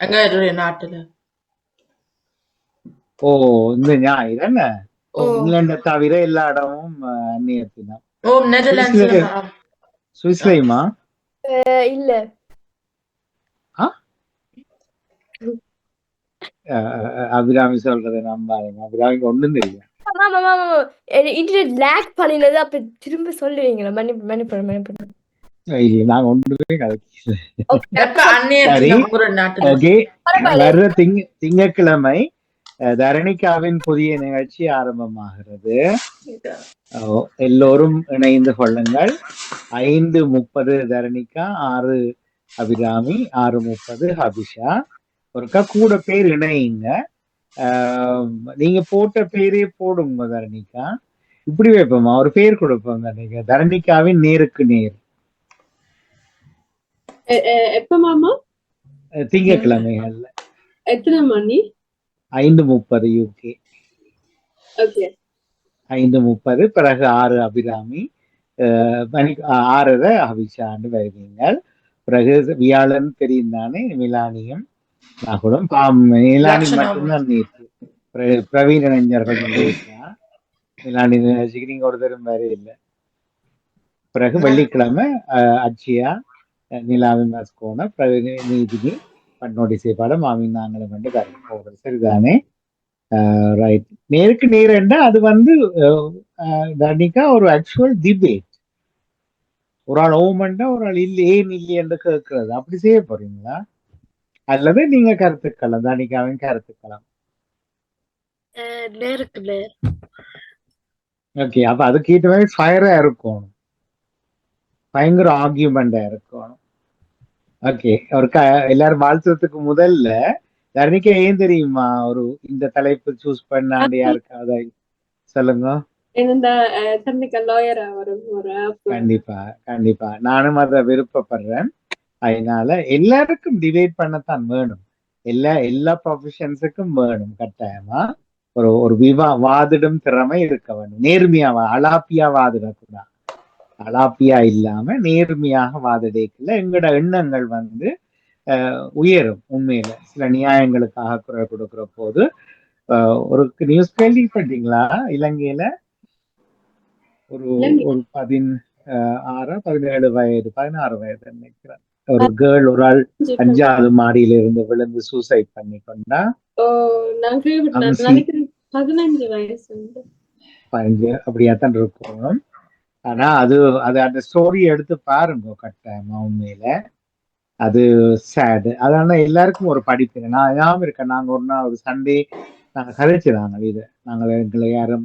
எங்க என்னுடைய நாட்டுல ஓ இந்த ஞாயிறு என்ன ஓ இங்கிலாண்டை தவிர எல்லா இடமும் அந்நியத்தினம் ஓ நெதர்லாண்ட்ஸ்ல சுவிஸ்ல- சுவிஸ்லையுமா இல்ல அபிராமி சொல்றதை நம்பாதீங்க அபிராமிக்கு ஒண்ணும் தெரியும் இன்டர்நெட் லேக் பண்ணினது அப்ப திரும்ப சொல்லுவீங்களா மன்னிப்பு மன்னிப்பு மன்னிப்பு நாங்க ஒன்றுமே. வர்ற திங்க திங்கட்கிழமை அஹ், தரணிகாவின் புதிய நிகழ்ச்சி ஆரம்பமாகிறது. ஓ, எல்லோரும் இணைந்து கொள்ளுங்கள். ஐந்து முப்பது தரணிகா ஆறு அபிராமி ஆறு முப்பது ஹபிஷா ஒருக்கா கூட பேர் இணையுங்க. ஆஹ், நீங்க போட்ட பேரே போடுங்க தரணிகா இப்படி வைப்போமா ஒரு பேர் கொடுப்போங்க நீங்க. தரணிகாவின் நேருக்கு நேர். எப்ப மாமா? திங்கட்கிழமைகள்ல. எத்தனை மணி ஐந்து முப்பது யூகே ஓகே. ஐந்து முப்பது பிறகு ஆறு அபிராமி. மணி ஆறரை அபிஷான்னு வருவீங்கள். பிறகு வியாழன் தெரியும் தானே மிலானியும் பாம் மிலானி. மட்டும்தான் நேற்று. பிர- பிரவீன் இளைஞர்கள் இருக்கா மிலானி நிகழ்ச்சிக்கு நீங்க ஒரு தரும் வேற இல்லை பிறகு வெள்ளிக்கிழமை அஹ், அட்சியா அஹ், நிலாவி மஸ்கோன பிரவீன் நீதினி பன்னோடி செய்பாடு மாமி நாங்களும் வந்து தரும் போகிறது சரிதானே? ரைட் நேருக்கு நேரண்டா அது வந்து தனிக்கா ஒரு ஆக்சுவல் டிபேட் ஒரு ஆள் ஓமண்டா ஒரு ஆள் இல்லை ஏன் இல்லை என்று கேட்கறது. அப்படி செய்ய போறீங்களா? அல்லது நீங்க கருத்துக்கலாம் தனிக்காவின் கருத்துக்கலாம். நேர். ஓகே அப்ப ஏற்ற மாதிரி ஃபயரா இருக்கணும். பயங்கர ஆர்கியூமெண்டா இருக்கணும். ஓகே ஒரு எல்லாரும் வாழ்த்துறதுக்கு முதல்ல தரணிக்கா ஏன் தெரியுமா ஒரு இந்த தலைப்பு சூஸ் பண்ணாண்டு யாருக்காவது சொல்லுங்க. கண்டிப்பா கண்டிப்பா. நானும் அதை விருப்பப்படுறேன். அதனால எல்லாருக்கும் டிபேட் பண்ணத்தான் வேணும். எல்லா எல்லா ப்ரொஃபஷன்ஸுக்கும் வேணும் கட்டாயமா. ஒரு ஒரு விவா வாதிடும் திறமை இருக்க வேணும். நேர்மையா அலாப்பியா வாதிடக்கூடாது அலாப்பியா இல்லாம நேர்மையாக வாதிடக்கல எங்களோட எண்ணங்கள் வந்து உயரும் உண்மையில. சில நியாயங்களுக்காக குரல் கொடுக்கிற போது ஒரு நியூஸ் கேள்விப்பட்டீங்களா? இலங்கையில ஒரு ஒரு பதின் ஆறு பதினேழு வயது பதினாறு வயது நினைக்கிறேன். ஒரு கேர்ள் ஒரு ஆள் அஞ்சாவது மாடியில இருந்து விழுந்து சூசைட் பண்ணி கொண்டா பதினஞ்சு வயசு அப்படியாத்தான் இருக்கணும் ஆனா அது அது அந்த ஸ்டோரி எடுத்து பாருங்க கட்டாயமா உண்மையில அது சேடு அதனால எல்லாருக்கும் ஒரு படிப்பு. நான் ஞாபகம் இருக்கேன். நாங்க ஒரு நாள் ஒரு சண்டே நாங்க கதைச்சிடாங்க இது நாங்கள் எங்களை யாரும்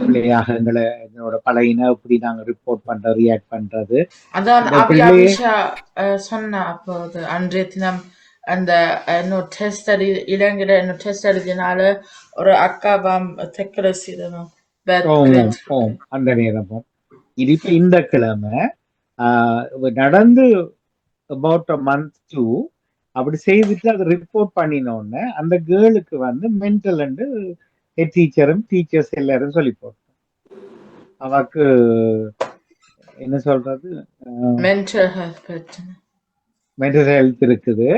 பிள்ளையாக எங்களை எங்களோட பழையின எப்படி நாங்க ரிப்போர்ட் பண்றது. ரியாக்ட் பண்றது சொன்னா அப்போது அன்றைய தினம் அந்த இன்னும் டெஸ்ட் எழுதி இலங்கையில இன்னும் டெஸ்ட் எழுதினால ஒரு அக்காவாம் தெக்கல சீதனம். ஓம் ஓம் ஓம். அந்த நேரமும். இது இப்ப இந்த கிழமை நடந்து அபவுட் அ மந்த் டூ அப்படி செய்துட்டு அதை ரிப்போர்ட் பண்ணினோடனே அந்த கேர்ளுக்கு வந்து மென்டல் அண்டு ஹெட் டீச்சரும் டீச்சர்ஸ் எல்லாரும் சொல்லி போட்டோம். அவக்கு என்ன சொல்றது? மென்டல் ஹெல்த் இருக்குது.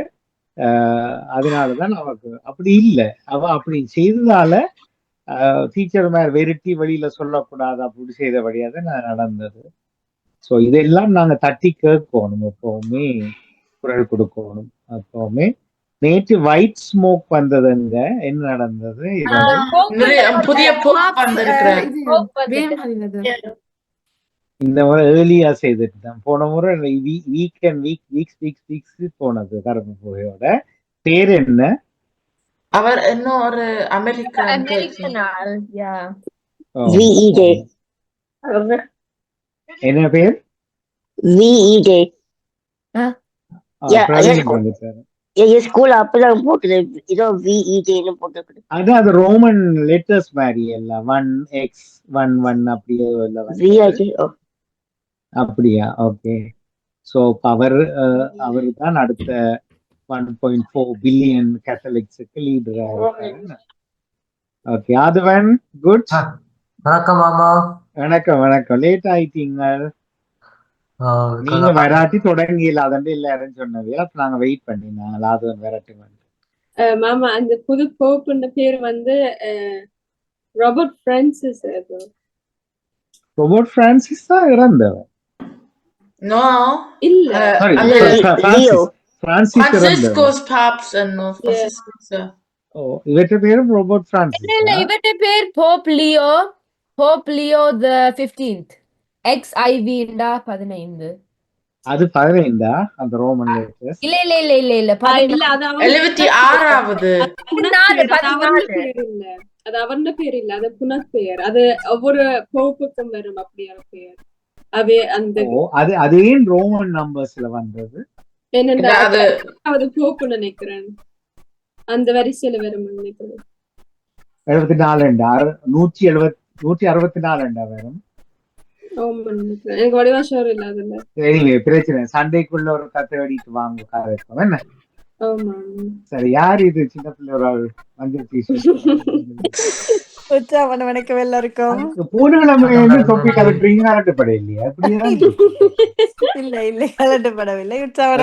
அதனாலதான் அவக்கு அப்படி இல்லை. அவ அப்படி செய்ததால டீச்சர் மேல வெறுட்டி வெளியில சொல்லக்கூடாது அப்படி செய்த வழியாக தான் நடந்தது. ஸோ இதெல்லாம் நாங்க தட்டி கேட்கணும் எப்பவுமே குரல் கொடுக்கணும். எப்பவுமே நேற்று ஒயிட் ஸ்மோக் வந்ததுங்க. என்ன நடந்தது? இந்த முறை ஏர்லியா செய்துட்டு தான் போன முறை weekend week weeks weeks weeks போனது கருப்பு புகையோட. பேர் என்ன? அவர் இன்னும் ஒரு அமெரிக்கா அமெரிக்கன் ஆள் யா ஓ, VEJ. என்ன பேர் VEJ. Yeah, என் ஸ்கூல் அப்பதான் போட்டுது ஏதோ விஇஜேன்னு போட்டுருக்குது அது அது ரோமன் லெட்டர்ஸ் மாதிரி ஒன் எக்ஸ் ஒன் ஒன் அப்படியே. விஐஜே அப்படியா ஓகே ஸோ அவர் அவர் தான் அடுத்த ஒன் பாயிண்ட் ஃபோர் பில்லியன் கேத்தலிக்ஸுக்கு லீடராக ஓகே அதுவன் குட் வணக்கம் மாமா. வணக்கம் வணக்கம். லேட் ஆயிட்டீங்க. நீங்க வராட்டி தொடங்கியில அதண்டு எல்லாரும் சொன்னது? அப்ப நாங்க வெயிட் பண்ணிருந்தாங்க லாதவன் வரட்டும் மாமா அந்த புது போப்புன்ற பேர் வந்து ராபர்ட் பிரான்சிஸ் அது ரோபோட் பிரான்சிஸ் தான் இறந்தவர். No. இல்ல. சாரி. பிரான்சிஸ் இறந்தவர் Francisco's Papst and no Francisco. ஓ இவற்ற பேரும் ரோபோட் பிரான்சிஸ் இல்ல இல்ல இவற்றை பேர் pope Leo pope Leo the fifteenth X ஐவிண்டா பதினைந்து. அது பதினைந்தா? அந்த ரோமன் லேட்டஸ்ட் இல்ல இல்ல இல்ல இல்ல இல்ல இல்ல அது அவன் எழுபத்தி ஆறாவது. பதினாலு அது அவன் பேர் இல்ல. அது அவன் பேர் இல்ல அது புனத் ஒவ்வொரு போப்புக்கும் வரும் அப்படியான பெயர். அது அந்த ஓ அது அது ஏன் ரோமன் நம்பர்ஸ்ல வந்தது. என்னென்ன போப்பு நினைக்கிறேன் அந்த வரிசையில வரும் நினைக்கிறேன் எழுபத்தி அறு- நூற்றி எழுபத் நூற்றி அறுபத்தி நாலுண்டா வரும் எனக்கு வடிவாஷம் இல்ல அதுல எனிவே பிரச்சனை சண்டைக்குள்ள ஒரு கத்தை வெடிட்டு வாங்க என்ன? சரி யார் இது சின்ன பிள்ளை ஒரு டிஷர்ட் உற்சாகம் வணக்கம் எல்லாருக்கும். இல்ல இல்ல கலட்டி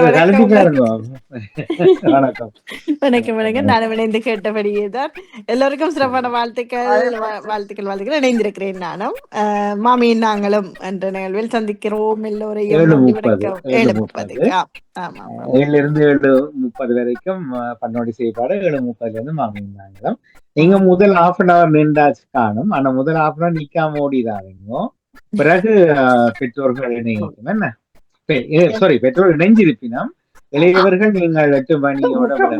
வணக்கம் பாருங்க வணக்கம். வணக்கம். வணக்கம் நானும் இணைந்து கேட்டபடியே தான் எல்லோருக்கும் சிறப்பான வாழ்த்துக்கள். வாழ்த்துக்கள் வாழ்த்துக்கள். இணைந்திருக்கிறேன் நானும். அஹ், மாமியும் நாங்களும் என்ற நிகழ்வில் சந்திக்கிறோம் எல்லோரையும். ஏழு நன்றி முப்பது, வணக்கம். ஏழு முப்பது. முப்பது ஆ, ஆமா ஆமா. ஏழுல இருந்து ஏழு முப்பது வரைக்கும் பன்னோடி செய்யப்பாடு ஏழு முப்பதுல இருந்து மாமிந்தாங்களும் நீங்க முதல் ஹாஃப் அன் அவர் நின்றாச்சு காணும். ஆனா முதல் ஹாஃப் அன் அவர் நிக்காம ஓடிடாதீங்க. பிறகு பெற்றோர்கள் இணையட்டும். என்ன? சாரி பெற்றோர் இணைஞ்சிருப்பினும் இளையவர்கள் நீங்கள் எட்டு மணியோட.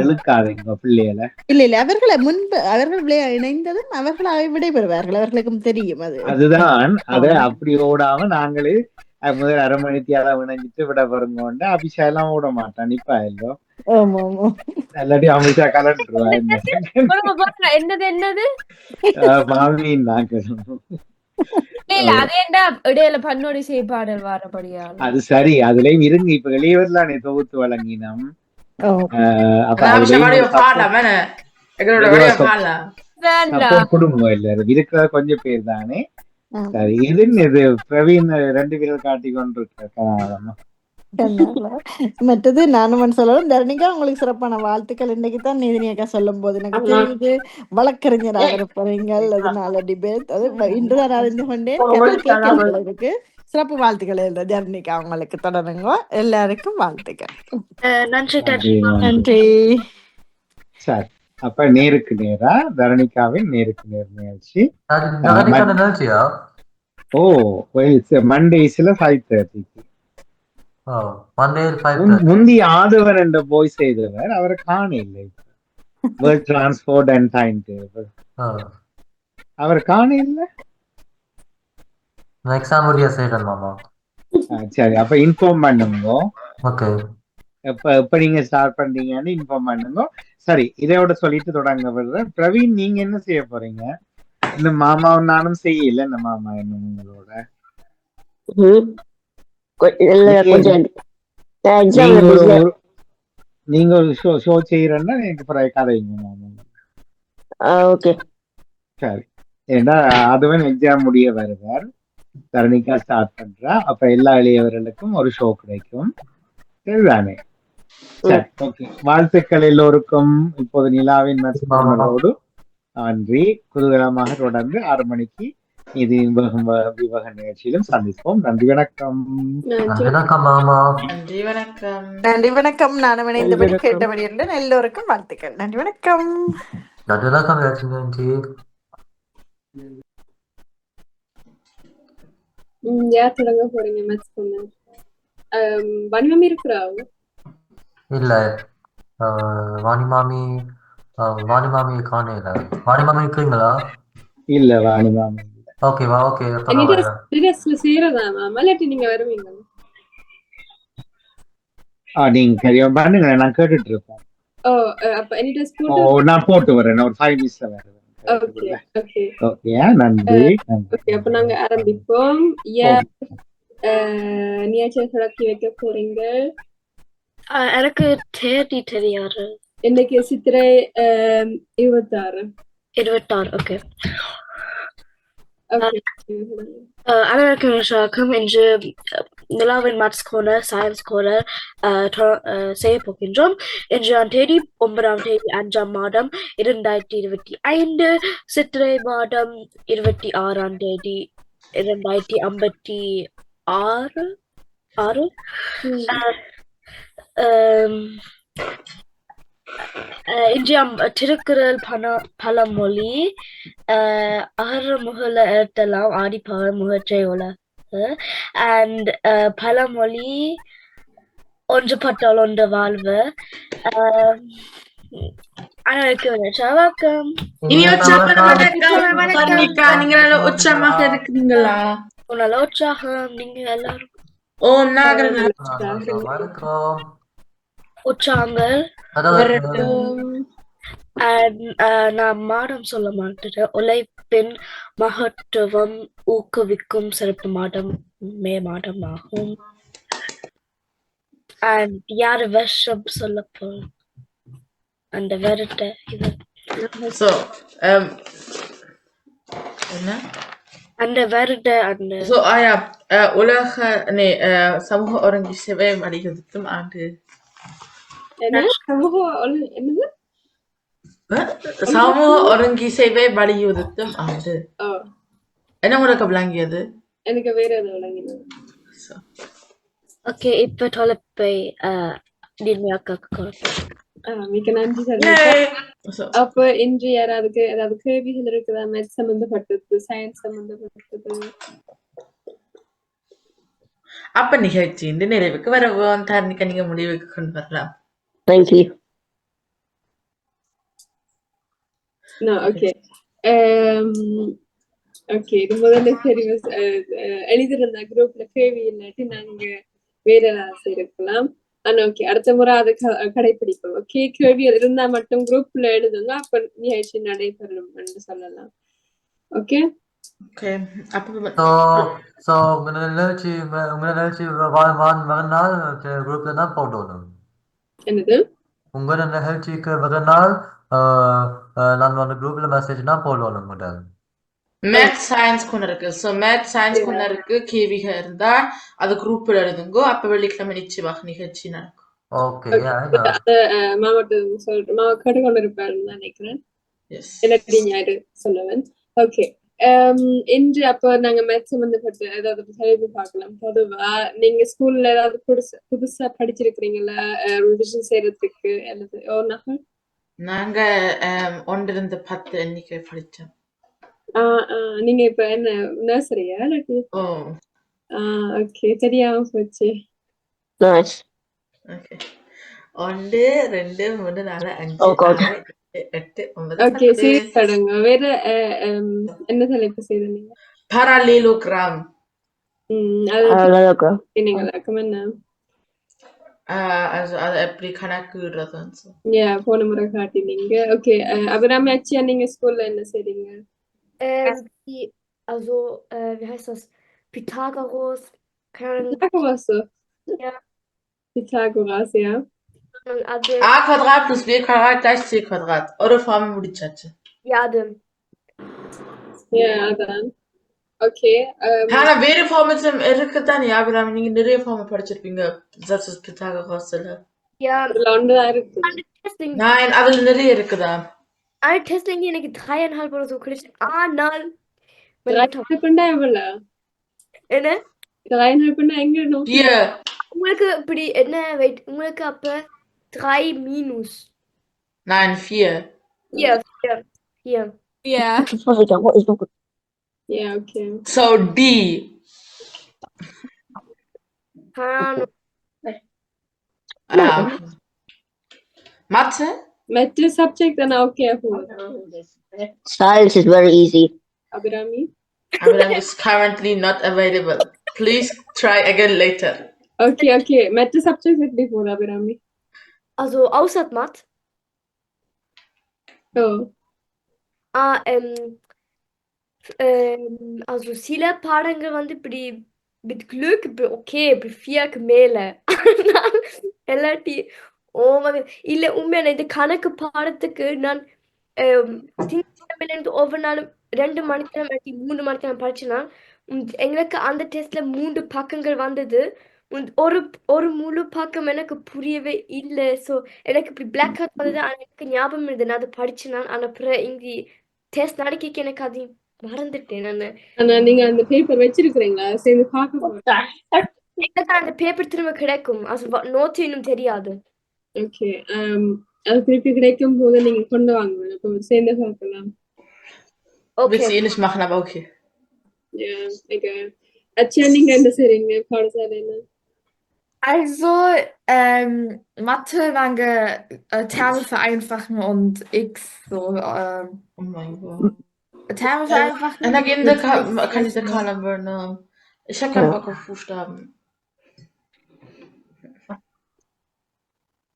இழுக்காதீங்க பிள்ளைகளை. இல்ல இல்ல அவர்களை முன்பு அவர்கள் விளையா இணைந்ததும் அவர்கள் விடைபெறுவார்கள். அவர்களுக்கும் தெரியும் அது. அதுதான். அத அப்படி ஓடாம நாங்களே முதல் அரை மணித்தியால இணைஞ்சிட்டு விட பாருங்க அபிஷா எல்லாம் ஓட மாட்டான். நிப்பா இல்லோ அமிஷா கலண்டுருவா. என்னது என்னது? மாமியின் இல்ல இல்ல அது சரி அதுலயும் இருங்க. இப்ப இளையவர்லானே தொகுத்து வழங்கினோம். கொடுங்க எல்லாரும் இருக்கிற கொஞ்சம் பேர் தானே. சரி இது இது பிரவீன் ரெண்டு பேரும் காட்டி கொண்டிருக்க கண்ணால. மற்றது நானும் சொல்லணும் தரணிக்கா உங்களுக்கு சிறப்பான வாழ்த்துக்கள். இன்னைக்கு தான் நீதினி அக்கா சொல்லும் போது எனக்கு. தெரியுது வழக்கறிஞராக இருப்பீங்கள் அதனால டிபேட் அது இன்றுதான் அறிந்து கொண்டேன். இருக்கு சிறப்பு வாழ்த்துக்கள் எழுத ஜர்னிக்கா உங்களுக்கு தொடருங்க. எல்லாருக்கும் வாழ்த்துக்கள். நன்றி. நன்றி. சரி. அப்ப நேருக்கு நேரா தரணிகாவின் நேருக்கு நேர் நிகழ்ச்சி. நிகழ்ச்சியா? ஓ மண்டேஸ்ல ஃபைவ் தேர்ட்டிக்கு முந்தி ஆதவன் என்ற போய் செய்தவர் அவரை காண இல்லை world transport and time table அவர் காண இல்லை எக்ஸாம் சரி அப்ப இன்ஃபார்ம் பண்ணுங்க. ஓகே. எப்ப எப்ப நீங்க ஸ்டார்ட் பண்றீங்கன்னு இன்ஃபார்ம் பண்ணுங்க சரி இதோட சொல்லிட்டு தொடங்க விடுறேன். பிரவீன் நீங்க என்ன செய்ய போறீங்க? இந்த மாமாவும் நானும் செய்யல இந்த மாமா என்ன உங்களோட? நீங்க ஒரு ஷோ ஷோ செய்யறேன்னா எனக்கு பிறகு கதைங்க மாமா ஓகே. சரி. ஏன்னா அதுவன் எக்ஸாம் முடிய வருவார். தரணிக்கா ஸ்டார்ட் பண்றா. அப்ப எல்லா இளையவர்களுக்கும் ஒரு ஷோ கிடைக்கும். சரிதானே? வாழ்த்துக்கள் எல்லோருக்கும். இப்போது நிலாவின் நட்சத்திரங்களோடு நன்றி. குதூகலமாக தொடர்ந்து ஆறு மணிக்கு இது விவக நிகழ்ச்சியிலும் சந்திப்போம். நன்றி வணக்கம். வணக்கம் மாமா. நன்றி வணக்கம். நன்றி வணக்கம். நானும் இணைந்தபடி வணக்கம். கேட்டபடி என்று எல்லோருக்கும் வாழ்த்துக்கள். நன்றி வணக்கம். நன்றி வணக்கம் நன்றி. யார் தொடங்க போறீங்க மேட்ச் பண்ண வன்மம் இருக்கிறா இல்ல. ஆஹ், வாணி மாமி ஆஹ், வாணி மாமி காணையில வாணி மாமி இருக்கிறீங்களா இல்ல வாணிமாமி ஓகேவா ஓகே சீரியஸ்ல செய்யறதா மேம் இல்லாட்டி நீங்க வருவீங்க. ஆ நீங்க சரியா பண்ணுங்க நான் கேட்டுட்டு இருப்பேன் ஓ அப்ப ஓ ஸ்கூட்டர் நான் போட்டு வரேன். ஒரு ஃபைவ் மினிட்ஸ்ல ஓகே வரேன். ஓகே ஓகே நன்றி. நன்றி. ஓகே அப்ப நாங்க ஆரம்பிப்போம். அஹ், நியாச்சல் தொடக்கி வைக்க போறீங்க? எனக்கு தேதி தெரியாது. இன்னைக்கு சித்திரை இருபத்தாறு. இருபத்தாறு ஓகே Anerkennung kommen in நிலாவின் மேத்ஸ் கோர்னர் சயின்ஸ் கோர்னர் செய்ய போகின்றோம். இன்றாம் தேதி ஒன்பதாம் தேதி அஞ்சாம் மாதம் இரண்டாயிரத்தி இருபத்தி ஐந்து. சித்திரை மாதம் இருபத்தி ஆறாம் தேதி இரண்டாயிரத்தி ஐம்பத்தி ஆறு? ஆறு? ஆம், அஹ், இன்றையாம் திருக்குறள் பண பழமொழி அஹ், அகர முகல எழுத்தெல்லாம் ஆடிப்பவர் முகற்றை உலகு அண்ட் பழமொழி ஒன்றுபட்டால் ஒன்று வாழ்வு அஹ், அனைவருக்கும் வணக்கம். இனி வணக்கம். வணக்கம். வர்ணிகா நீங்க நல்ல உற்சாகமாக இருக்கிறீங்களா? நல்ல உற்சாகம். நீங்க எல்லாரும். நாகரன் வணக்கம். Uh, நான் மாடம் சொல்ல மாட்டேன் உழைப்பின் மகத்துவம் ஊக்குவிக்கும் சிறப்பு மாதம் மே மாதம் ஆகும் அண்ட் யார் வருஷம் சொல்ல போ அந்த வருட இது um என்ன? அந்த வருட அந்த uh, உலக நே uh, சமூக ஒருங்கி சேவை வலியுறுத்தும் ஆண்டு. சமூக என்னது? சமூக ஒருங்கி சேவை வலியுறுத்தும் ஆண்டு என்ன உங்களுக்கு விளங்கியது? எனக்கு வேற எதுவும் விளங்கினது? ஓகே இப்ப தொலைப்பை நிர்மயாக்காக்கு கொடுப்பேன் ஆஹ் மிக்க நன்றி சரி அப்ப இன்று யாராவது ஏதாவது கேள்விகள் இருக்குதா? மேத் சம்பந்தப்பட்டது சயின்ஸ் சம்பந்தப்பட்டது. அப்ப நிகழ்ச்சி இந்த நிறைவுக்கு வரவும். தாரணிக்க நீங்க முடிவுக்கு கொண்டு வரலாம். Thank you. No, okay. Okay இது முதல்ல சரி எழுதிருந்த குரூப்ல கேள்வி இல்லாட்டி நாங்க வேற இருக்கலாம் ஆனா ஓகே அடுத்த முறை அதை கடைபிடிப்போம் ஓகே கேள்வி இருந்தா மட்டும் குரூப்ல எழுதுங்க அப்ப நிகழ்ச்சி நடைபெறும் என்று சொல்லலாம் ஓகே உங்களை நிகழ்ச்சி உங்களை நிகழ்ச்சி மறுநாள் குரூப்ல தான் போடணும் என்னது? உங்களோட நிகழ்ச்சிக்கு ஆஹ், நான் அந்த குரூப்ல மெசேஜ் தான் போடணும் முதல் மேத் சயின்ஸ் கொண்டு இருக்கு. ஸோ மேத் சயின்ஸ் கொண்டு இருக்கு. கேவிக இருந்தா அது குரூப்ல எழுதுங்கோ. அப்ப வெள்ளிக்கிழமை நிச்சயமாக நிகழ்ச்சி நடக்கும். ஓகே மாவட்ட சொல்றேன் மாவட்ட கேட்டுக்கொண்டு இருப்பாருன்னு நினைக்கிறேன். எஸ் இல்லாட்டி ஞாயிறு சொல்லுவேன். ஓகே இன்று அப்ப நாங்க மேத் சம்பந்தப்பட்ட ஏதாவது கேள்வி பார்க்கலாம். பொதுவா நீங்க ஸ்கூல்ல ஏதாவது புதுசா புதுசா படிச்சிருக்கிறீங்களா? ரிவிஷன் செய்யறதுக்கு அல்லது ஓ நகல்? நாங்க ஒன்றிருந்து பத்து எண்ணிக்கை படிச்சோம். ஆஹ் ஆஹ் நீங்க இப்ப என்ன நர்சரியா இல்லாட்டி? ஓ. ஆஹ் ஓகே தெரியாம போச்சு. ஓகே ஒன்று ரெண்டு மூணு நாலு அஞ்சு Oh God. ஆறு ஏழு, எட்டு ஒன்பது ஓகே பத்து சரி தடுங்க வேற அஹ், ஹம், என்ன தலைப்பு செய்த நீங்க parallelogram உம் அது Parallelogram. நீங்களாக்கும் என்ன ஆஹ் also அது எப்படி கணக்குடுறதுன்னு சொல்லி யா போன முறை காட்டினீங்க ஓகே அபிராமி அச்சியா நீங்க ஸ்கூல்ல என்ன செய்றீங்க Ähm, die, also, äh, wie heißt das? Pythagoras, keine Ahnung, Pythagoras Ja. Pythagoras ja also, a Quadrat plus b Quadrat gleich c Quadrat ஒரு ஃபார்ம் முடிச்சாச்சு ja, dem. ja அதான் ஓகே ஆனா வேற ஃபார்ம்ஸ் இருக்குதான் யாபிராமி நீங்க நிறைய ஃபார்ம் படிச்சிருப்பீங்க சச்சஸ் பித்தாகராஸ்ல Ja, அதுல ஒன்றுதான் இருக்கு eine Testing, நான் அதுல நிறைய இருக்குதா eine Testing, die எனக்கு dreieinhalb oder so kriegt. Ah, nein. Meine Mutter. dreieinhalb பண்ணா எவ்வளவு என்ன dreieinhalb பண்ணா எங்க நோக்கி hier உங்களுக்கு இப்படி என்ன wait உங்களுக்கு அப்ப Three minus. Nein, vier. Vier, vier, vier. Yeah. Yeah, oh, okay. So D. Keine Ahnung. Um, Mathe? Mathe subject and okay. Science is very easy. Abirami? Abirami is currently not available. Please try again later. Okay, okay. Mathe subject before Abirami. Also außer Mathe O ah ähm ähm also சில பாடங்கள் வந்து இப்படி mit Glück இப்படி okay vier மேல ஆனால் இல்லாட்டி ஓ my God. இல்ல உண்மையான இந்த கணக்கு பாடத்துக்கு நான் ähm, திங்கட்கிழமை இருந்து ஒவ்வொரு நாளும் ரெண்டு மணிக்கு மூணு மணிக்கு நான் படிச்சேன்னா உம், எங்களுக்கு அந்த டெஸ்ட்ல மூன்று பக்கங்கள் வந்தது ஒரு ஒரு முழு பக்கம் எனக்கு புரியவே இல்லை. ஸோ எனக்கு இப்படி பிளாக் அவுட் வந்தது. எனக்கு ஞாபகம் இருந்தது நான் அதை படிச்சேன்? நான் ஆனால் அப்புறம் இங்கே டெஸ்ட் நடக்க எனக்கு அது மறந்துட்டேன் நான். ஆனா நீங்க அந்த பேப்பர் வச்சிருக்கிறீங்களா? சேர்ந்து பார்க்க எனக்கு அந்த பேப்பர் திரும்ப கிடைக்கும்? அது நோட்ஸ் இன்னும் தெரியாது. ஓகே அது திருப்பி கிடைக்கும் போது நீங்க கொண்டு வாங்க. அப்போ சேர்ந்து பார்க்கலாம். Okay sie eh nicht machen, aber okay. Yeah, egal. அச்சா நீங்க என்ன செய்றீங்க? பாடசாலையில? Also, ähm, Mathe waren äh, Terme vereinfachen und X so. ähm, Oh mein Gott. Terme äh, vereinfachen. Dann mit Ka X Kandidat rechnen. Carla Burnham. Ne? Ich habe keinen Ja. Bock auf Buchstaben.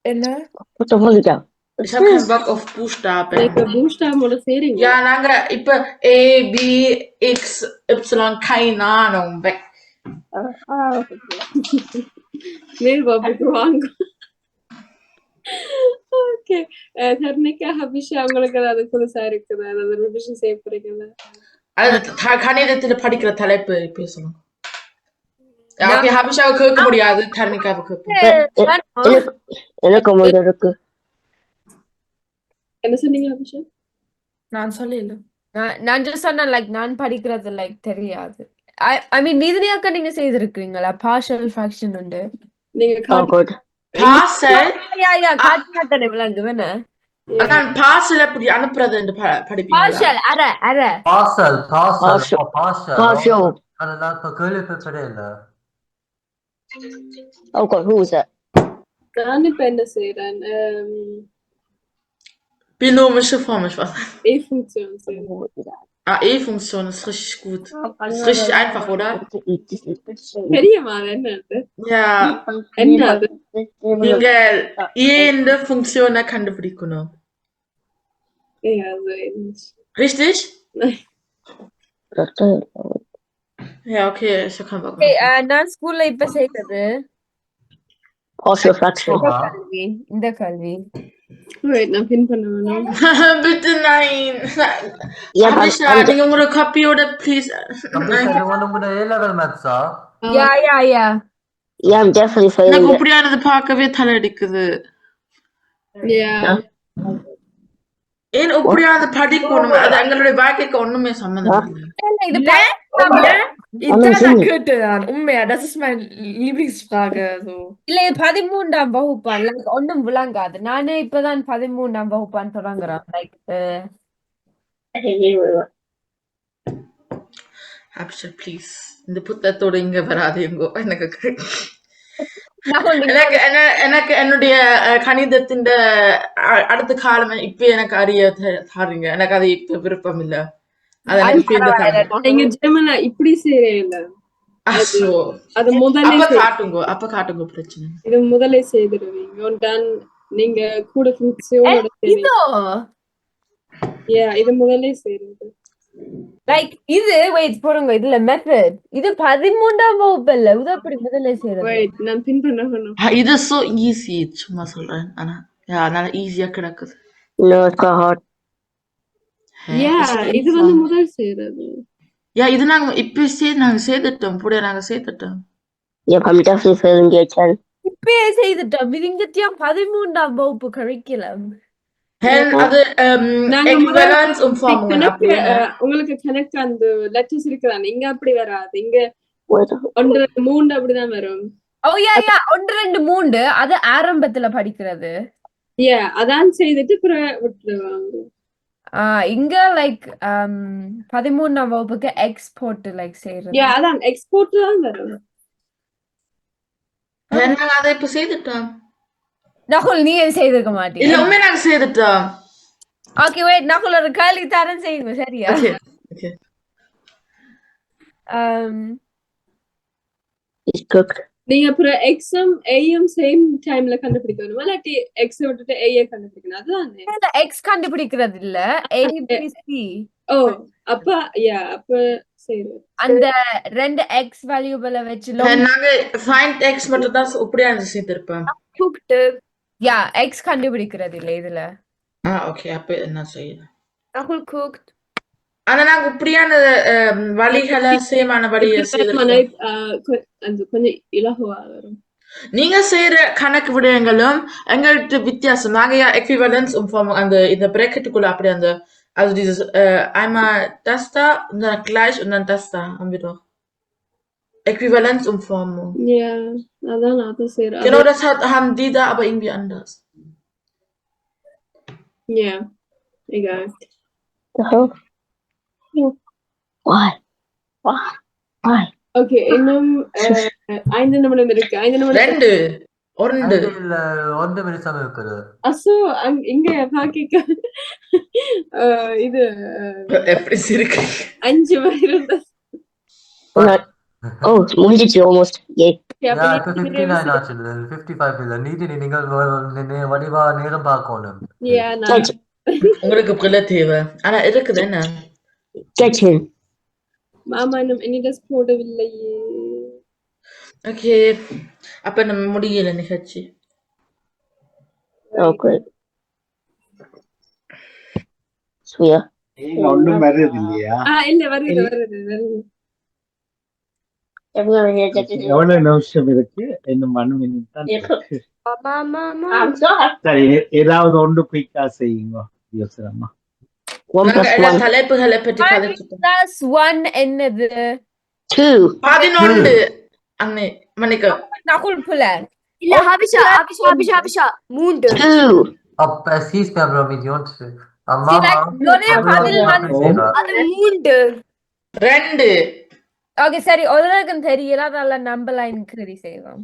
Inne? Otto Holger. Ich habe keinen Bock auf Welche Buchstaben. Buchstaben oder Serien? Ja, langere Ippe, E, B, X, Y, keine Ahnung. Weg. Ah, ah okay. மேல் பாபுக்கு வாங்க okay Dharnika Habisha உங்களுக்கு ஏதாவது புதுசா இருக்குது அதாவது revision செய்ய போறீங்களா nicht படிக்கிற தலைப்பு பேசணும். Ja, okay, habe ich auch கேட்க முடியாது. தர்ணிகாவை கேட்போம். எனக்கு எனக்கு முதல் இருக்கு என்ன சொன்னீங்க ஹபிஷா நான் சொல்லல நான் சொன்னேன் லைக் நான் படிக்கிறது லைக் தெரியாது ஐ ஐ மீன் நீதினியாக்க நீங்க செய்திருக்கீங்களா பார்ஷல் ஃபிராக்ஷன் உண்டு நீங்க Oh. Parcel, யா யா காட்டினாத்தானே விளங்கு வேணா அதான் parcel எப்படி அனுப்புறதுன்னு ப- படிப்பீங்களா? பார்ஷல் அர அர parcel parcel Partial. Parcel Partial. அதெல்லாம் இப்போ கேள்விப்பட்டதே இல்லை Oh who was that? நான் இப்ப என்ன செய்யறேன் Binomische Form, ich weiß. A function செய்யறேன் Who was that? Ah, E-Funktion ist richtig gut. Ist richtig einfach, oder? தெரியுமா அது என்ன அது? Ja, என்ன அது நீங்கள் jede Funktion கண்டுபிடிக்கணும். ஏ, அது என்ன? Richtig? Ja, okay, ich hab keinen Bock Okay, mehr. äh, நான் ஸ்கூல்ல இப்ப செய்தது Partial fraction. இந்த ஆஹா. கல்வி இந்த கல்வி Wait, பின் பண்ண வேணும் Bitte nein. Yeah, Hab ich Dinge oder Copy oder please? Yeah yeah yeah yeah, I'm definitely failing எனக்கு that. இப்படியானது பார்க்கவே தலை அடிக்குது Yeah. ஏன் இப்படியானது படிக்கணும் அது எங்களுடைய வாழ்க்கைக்கு ஒண்ணுமே சம்மந்தம் இல்லை இல்ல, இது நான் singing. கேட்டேன் உண்மையா das ist meine Lieblingsfrage so. இல்ல இது பதிமூன்றாம் வகுப்பான் லைக் விளங்காது நானே இப்பதான் பதிமூன்றாம் வகுப்பான் தொடங்குறேன் லைக் Abstell, please. இந்த புத்தகத்தோட இங்க வராதீங்கோ எனக்கு நான் எனக்கு என்ன- எனக்கு என்னுடைய அஹ், கணிதத்தின் அ- அடுத்த காலம் இப்ப எனக்கு அறிய த- தாருங்க எனக்கு அது இப்ப விருப்பம் இல்ல இப்படி அச்சோ. அது முதல்ல காட்டுங்க அப்ப காட்டுங்க பிரச்சனை. இது முதல்ல செய்திருவீங்க. dann நீங்க கூட ஃபங்க்ஷனோட செய்வீங்க. இதோ. முதல்ல செய்யறது லைக் இது வெயிட் போடுங்க இதுல மெத்தட் இது பதிமூன்றாம் வகுப்பு இல்ல. இது அப்படி முதல்ல செய்யறது Wait, நான் பின் இது so easy சும்மா சொல்றேன். ஆனா ja நல்லா ஈஸியா கிடக்குது hard. ஹே, Yeah, ist இது வந்து. முதல் செய்யறது Ja, இது நாங்க இப்ப சே நாங்க செய்துட்டோம். புடைய நாங்க செய்துட்டோம். I'm definitely failing year 10. இப்பயே செய்துட்டோம். இது இங்கத்தியும் பதிமூன்றாம் வகுப்பு கரிக்குலம் um, உங்களுக்கு கணக்கு அந்த லெட்டர்ஸ் இருக்குதானே? இங்க அப்படி வராது. இங்க ஒன்று மூணு அப்படிதான் வரும். ஓ யா யா ஒன்று ரெண்டு மூன்று. அது ஆரம்பத்துல படிக்கிறது. ஏ அதான் செய்துட்டு விட்டுருவாங்க. இங்க லைக் பதிமூணாம் வகுப்புக்கு எக்ஸ்போர்ட் லைக் செய்யறது அதான் எக்ஸ்போர்ட் தான் வரும். அதை இப்ப செய்துட்டோம் நகுல் நீ எது செய்திருக்க இல்ல மாட்டீங்க உண்மை நாங்க செய்துட்டோம் ஓகே வெயிட் நகுல் ஒரு கேள்வி தரேன் செய்யுங்க சரியா? Okay, okay. நீங்க அப்புறம் எக்ஸும் ஏயும் சேம் டைம்ல கண்டுபிடிக்கணும் இல்லாட்டி எக்ஸ் விட்டுட்டு ஏய கண்டுபிடிக்கணும்? அதுதானே இல்ல எக்ஸ் கண்டுபிடிக்கிறது இல்ல. ஏபிசி ஓ அப்ப யா அப்ப அந்த ரெண்டு எக்ஸ் வேல்யூபிள வச்சு நாங்க find X மட்டும் தான் இப்படியானது செய்திருப்போம் கூப்பிட்டு யா எக்ஸ் கண்டுபிடிக்கிறது இல்ல இதுல. Ah, okay, அப்ப என்ன செய்யலாம் Nachhol guckt. ஆனா நாங்க இப்படியான அஹ், வழிகளை சேமான வழியை செய்திருக்கோம் அந்த கொஞ்சம் இலகுவா வரும் நீங்க செய்யற கணக்கு விடயங்களும் எங்கள்கிட்ட வித்தியாசம் நாங்க ja Äquivalenzumformung அந்த இந்த பிராக்கெட்டுக்குள்ள அப்படி அந்த also dieses äh, einmal das da und dann gleich und dann das da haben wir doch Äquivalenzumformung Ja, அதான் நான் அதை செய்யறேன் genau das hat, haben die da aber irgendwie anders Ja, egal. Uh-huh. Why? Why? Why? Okay, இன்னும் அஹ், ஐந்து நிமிடம் இருக்கு. ஐந்து நிமிடம் ரெண்டு. ஒன்று. ஒன்று நிமிஷம் இருக்குது. அசோ இங்க பாக்கிக்க. இது எப்படி சிரிக்கு? அஞ்சு வரை இருந்தது Not. Oh, முடிஞ்சிச்சு almost. Yay. Okay, அப்ப Yeah, நீ இப்ப நிறைவு 59 செய்- ஆச்சு. ஃபிஃப்டி ஃபைவ் இல்ல. நீதி நீங்கள் வ- நி- நி- வடிவா நேரம் பார்க்கணும். Yeah, நான் உங்களுக்கு பிள்ளை தேவை. ஆனா இருக்குது என்ன? Get in. மாமா இன்னும் என்னிடம் போடவில்லையே ஓகே அப்ப நம்ம முடியல நிகழ்ச்சி. Swear. நீங்க ஒண்ணும் வருது இல்லையா ஆ இல்ல வருது வருது வருது. எவ்வளவு நிமிஷம் இருக்கு இன்னும் மணி மினிட். சரி ஏதாவது ஒன்று குயிக்கா செய்யுங்க யோசனமா One plus one. தலைப்புகளை பற்றி கதைச்சிட்டோம் பிளஸ் ஒன் என்னது Two. பதினொன்று அன்னை மன்னிக்க நகுல் புல இல்ல ஹபிஷா ஹபிஷா ஹபிஷா ஹபிஷா மூன்று Two. அப்ப excuse me bro me don't அம்மா ஒரே பதில் வந்து அது மூன்று ரெண்டு ஓகே சரி ஒருவருக்கும் தெரியல அதனால நம்ம லைன் கிரி செய்வோம்.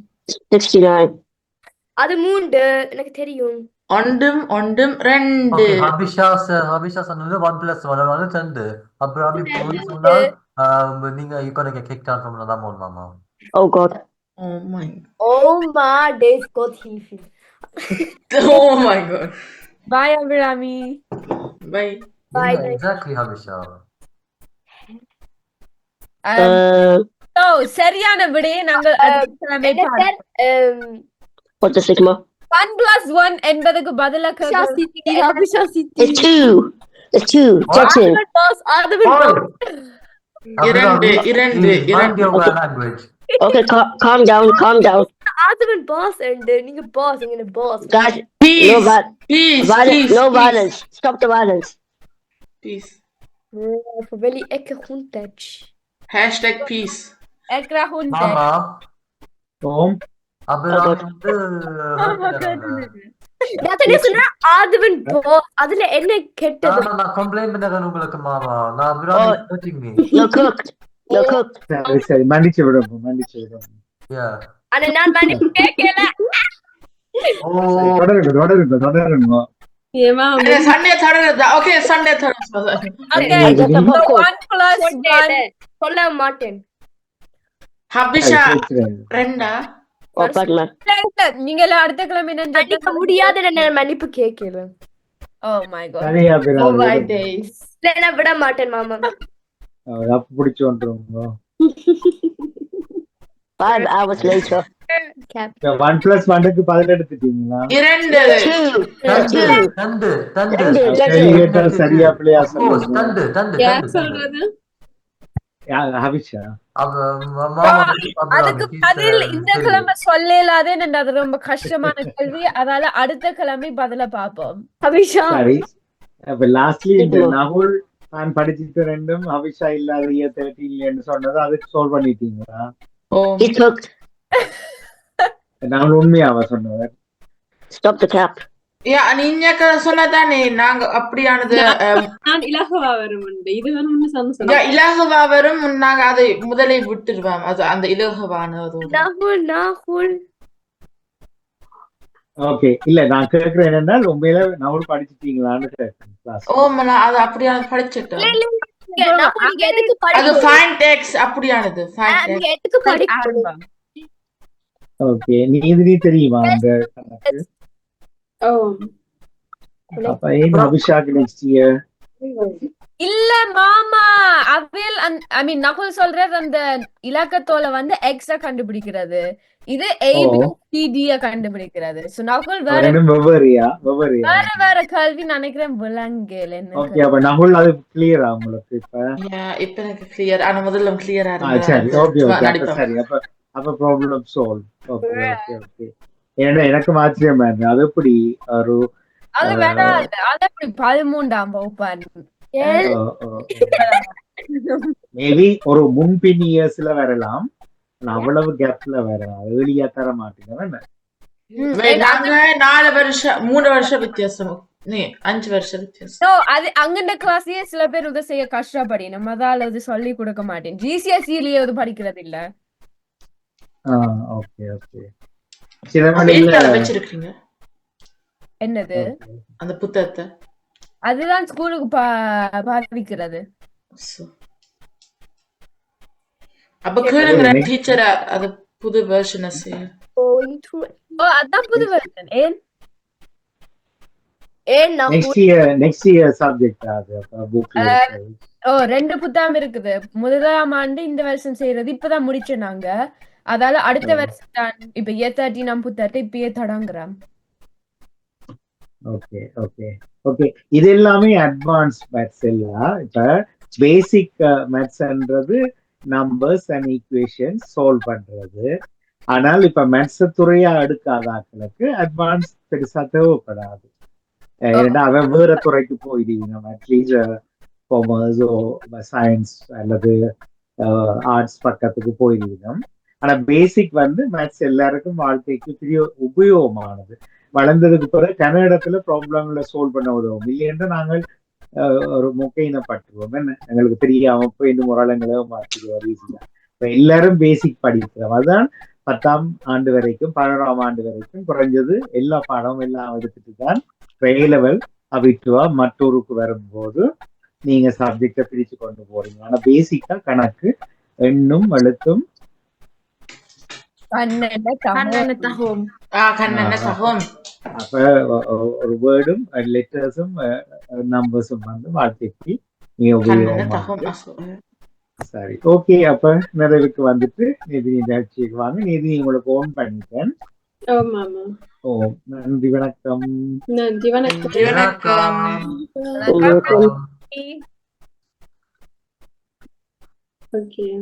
அது மூன்று எனக்கு தெரியும் ஒன்றும் ஒன்றும் ரெண்டு ஓகே ஹபிஷா சார் ஹபிஷா சொன்னது ஒன் பிளஸ் ஒன் வந்து ரெண்டு அப்புறம் அப்படி போய் சொன்னால் ஆஹ், நீங்க you gonna get kicked out from another mode மாமா Oh God. oh my Oh my days Gott hilfe oh my god bye Abirami bye Bye, Yeah, bye. exactly Habisha Uh, ஓ சரியான விடையை நாங்கள் அடுத்த கிழமை பார்ப்போம். எனக்கு what's the sigma? One plus one என்பதுக்கு பதிலாக ஹபிஷா சித்தி ஹபிஷா சித்தி It's two. It's two. Get in. Boss Aadhavan இரண்டு இரண்டு Mind இரண்டு your language Okay, cal- calm down. Calm down. Aadhavan boss and நீங்க பாஸ் நீங்க boss Guys, no peace vi- peace violence. peace No peace, violence. Stop the violence. peace Voor welke ecke hundtouch. hashtag peace எக்ரா ஹுண்டே மாமா ஓம் Aadhavan pass அதுல என்ன கெட்டது? நான் complaint பண்ணறேன் உங்களுக்கு மாமா. நான். சரி சரி மன்னிச்சு மன்னிச்சு மன்னிப்பு தொடருங்க தொடருங்க தொடருங்க. சண்டே தொடருதா? ஓகே சண்டே ஓகே ஒன் சொன்னேன். சொல்ல மாட்டேன். ஹபிஷா. ரெண்டா. நீங்க அடுத்த கிழமை முடியாத நான் மன்னிப்பு கேட்கல ஓ மை காட் சரியா பிராமி days. இல்ல நான் விட மாட்டேன் மாமா. அப்ப பிடிச்சு வந்துருங்க Five hours later. One plus ஒன்னுக்கு பதில் எடுத்துட்டீங்களா? இரண்டு. Two. தண்டு Two. தண்டு தண்டு. தண்டு, கேள்வி கேட்டா சரியா பிள்ளையா சொல்றது? மாமா அதுக்கு பதில் இந்த கிழமை சொல்லலாதே அது ரொம்ப கஷ்டமான கேள்வி. அதால அடுத்த கிழமை பதில பாப்போம். அபிஷா. லாஸ்ட்லி இந்த நகுல் நான் படிச்சுட்டு ரெண்டும் ஹபிஷா இல்லாத இயர் தேர்ட்டீன்லன்னு சொன்னது அதுக்கு சால்வ் பண்ணிட்டீங்களா. நான் உண்மையாவா சொன்னவர் Stop the cap. யா நீங்க சொன்னதானே நாங்க அப்படியானது அஹ், நான் இலகுவா வரும் நாங்க அதை முதலே விட்டுருவோம். அது அந்த இலகுவானது ஓகே. இல்ல நான் கேக்குறேன் என்னன்னா உண்மையில நகுல் படிச்சிட்டீங்களான்னு கேட்கிறேன் கிளாஸ் ஓ நான் அது நீங்க எதுக்கு அது ஃபைன் டெக்ஸ் அப்படியானது ஃபைன் டெக்ஸ் ஓகே. நீதி தெரியுமா அந்த கணக்கு? நெக்ஸ்ட் இயர் இல்ல மாமா. அவியல் ஐ மீன் நகுல் சொல்றது அந்த இலக்கத்தோல வந்து எக்ஸ கண்டுபிடிக்கிறது. இது ஏபிசிடிய கண்டுபிடிக்கிறது. சோ நகுல் வேற வேற வேற கல்வி நினைக்கிறேன் விலங்கல் என்ன ஓகே அப்ப நகுல் அது கிளியரா உங்களுக்கு இப்ப? இப்ப எனக்கு கிளியர் ஆனா முதல்ல கிளியரா ஆ, சரி ஓகே ஓகே சரி அப்ப அப்ப problem solve okay okay okay ஏன்னா எனக்கு ஆச்சரியமா இருக்கு அது எப்படி? ஒரு அது வேணாம் அது அப்படி பதிமூன்றாம் வகுப்பான் ஏன் மேபி ஒரு முன்பின் இயர்ஸ்ல வரலாம். அவ்வளவு கேப்ல வரலாம் ஏர்லியா தர மாட்டேங்க நாங்க நாலு வருஷம் மூணு வருஷம் வித்தியாசம். நீ அஞ்சு வருஷம் அது அங்கண்ட கிளாஸ்லயே சில பேர் உதவி செய்ய கஷ்டப்படி. நம்ம அதால அது சொல்லி கொடுக்க மாட்டேன். ஜிசிஎஸ்சிலயே அது படிக்கிறது இல்ல ஓகே ஓகே வச்சிருக்கீங்க? என்னது? அந்த புத்தகத்தை. அதுதான் ஸ்கூலுக்கு பா பாதிக்கிறது. அப்ப கேளுங்க. டீச்சரை அது புது வெர்ஷனை going through ஓ அதான் புது வருஷன் ஏன்? ஏன் நான் next year next year subject அது? புக்ல ஓ ரெண்டு புத்தகம் இருக்குது. முதலாம் ஆண்டு இந்த வருஷம் செய்யறது. இப்பதான் முடிச்சோம் நாங்க. அதால அடுத்த. வருஷம் தான். இப்ப ஏ தேர்ட்டி நம் புத்தகத்தை இப்பயே தொடங்குறோம் ஓகே ஓகே. ஓகே இது எல்லாமே அட்வான்ஸ் மேத்ஸ் எல்லாம் இப்ப பேசிக் மேத்ஸ்ன்றது நம்பர்ஸ் அண்ட் ஈக்குவேஷன்ஸ் சால்வ் பண்றது. ஆனால் இப்ப மேத்ஸ் துறையா எடுக்காத ஆட்களுக்கு அட்வான்ஸ் பெருசா தேவைப்படாது. ஏன்னா அவன் வேற துறைக்கு போயிடுவீங்க அட்லீஸ்ட் காமர்ஸோ சயின்ஸ் அல்லது ஆர்ட்ஸ் பக்கத்துக்கு போயிடுவீங்க ஆனா பேசிக் வந்து மேத்ஸ் எல்லாருக்கும் வாழ்க்கைக்கு பெரிய உபயோகமானது. வளர்ந்ததுக்கு பிறகு கன்னடத்துல ப்ராப்ளம்ல சால்வ் பண்ண உதவும். இல்லையென்று நாங்கள் ஒரு முக்கையினப்பட்டுருவோம் என்ன? எங்களுக்கு தெரியாம போய் இந்த முரளங்களை மாற்றிடுவோம் ஈஸியா இப்ப எல்லாரும் பேசிக் படிக்கிறோம். அதுதான் பத்தாம் ஆண்டு வரைக்கும் பதினோராம் ஆண்டு வரைக்கும் குறைஞ்சது. எல்லா பாடமும் எல்லாம் எடுத்துட்டு தான் ஏ லெவல் அபிட்டுவா மற்றொருக்கு வரும்போது நீங்க சப்ஜெக்டை பிரிச்சு கொண்டு போறீங்க. ஆனா பேசிக்கா கணக்கு எண்ணும் எழுத்தும் பன்னெண்டு கண்ணன தகவம் ஆ கண்ணன தகவம் அப்ப ஒரு வேர்டும் லெட்டர்ஸும் நம்பர்ஸும் வந்து மிக கண்ணன உபயோகமா. சரி ஓகே அப்ப நிறைவுக்கு வந்துட்டு நிதி நிகழ்ச்சிக்கு வாங்க நிதி உங்களுக்கு ஓன் பண்ணிட்டேன் ஆமா ஆமா ஓ நன்றி வணக்கம் நன்றி வணக்கம் ஓகே